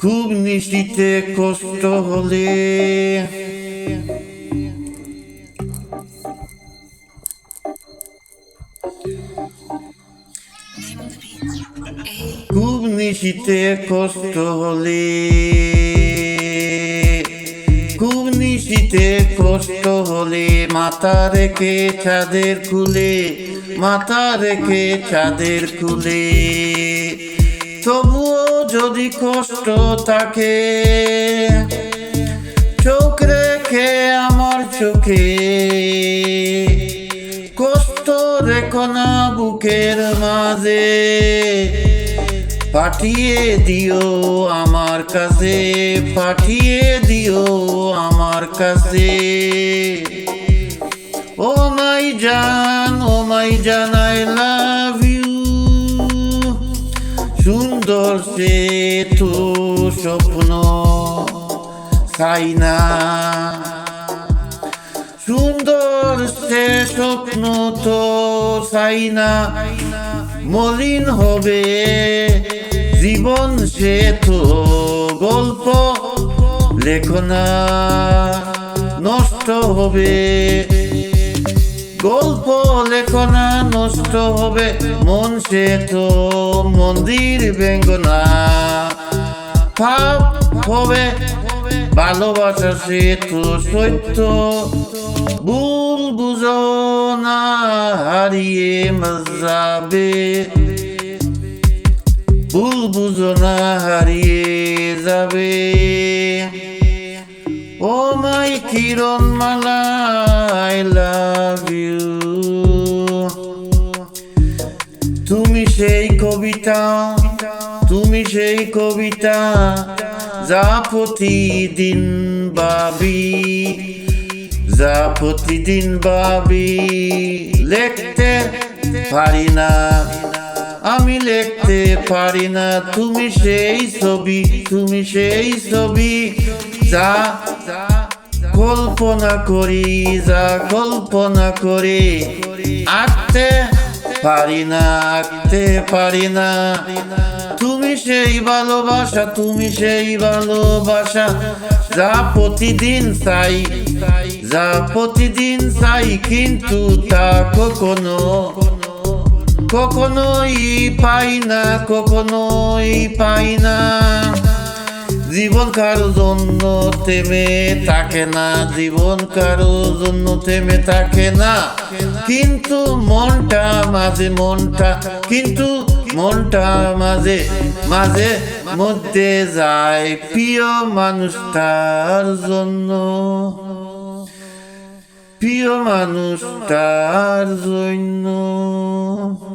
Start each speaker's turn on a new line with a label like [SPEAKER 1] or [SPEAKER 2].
[SPEAKER 1] খুব নিশিতে কষ্ট হলে। খুব নিশিতে কষ্ট হলে। খুব নিশিতে কষ্ট হলে মাথা রেখে চাঁদের খুলে, মাথা রেখে চাঁদের খুলে। তবুও যদি কষ্ট থাকে, চোখ রেখে আমার চোখে, কষ্ট রেখো না বুকের মাঝে, পাঠিয়ে দিও আমার কাছে, পাঠিয়ে দিও আমার কাছে। ও মাই জান, ও মাই জান তো স্বপ্ন চাই না। সুন্দর সে স্বপ্ন তো চাই না। মলিন হবে জীবন সে তো গল্প, লেখনা। নষ্ট হবে গল্প লেখনা নষ্ট হবে, মন সে তো মন্দির বেঙ্গনা। ভাব হবে, ভালোবাসা সে তো সত্য। ভুল বুঝো না, হারিয়ে যাবে ভুল বুঝো না, হারিয়ে যাবে। ও মাই কিরণ মালা আই লাভ সেই কবিতা, তুমি সেই কবিতা যা প্রতিদিন ভাবি, যা প্রতিদিন ভাবি। লিখতে পারি না, আমি লিখতে পারি না। তুমি সেই ছবি, তুমি সেই ছবি যা কল্পনা করি, যা কল্পনা করি। আঁকতে পারি না, আঁকতে পারি না। তুমি সেই ভালোবাসা, তুমি সেই ভালোবাসা। যা প্রতিদিন চাই, যা প্রতিদিন চাই, কিন্তু তা কখনো, কখনোই পাই না, কখনোই পাই না। জীবন কারও জন্য থেমে থাকে না, জীবন কারও জন্য থেমে থাকে না। কিন্তু মনটা মাঝে মনটা, কিন্তু মনটা মাঝে মাঝে মধ্যে যায় প্রিয় মানুষটার জন্য। প্রিয় মানুষটার জন্য।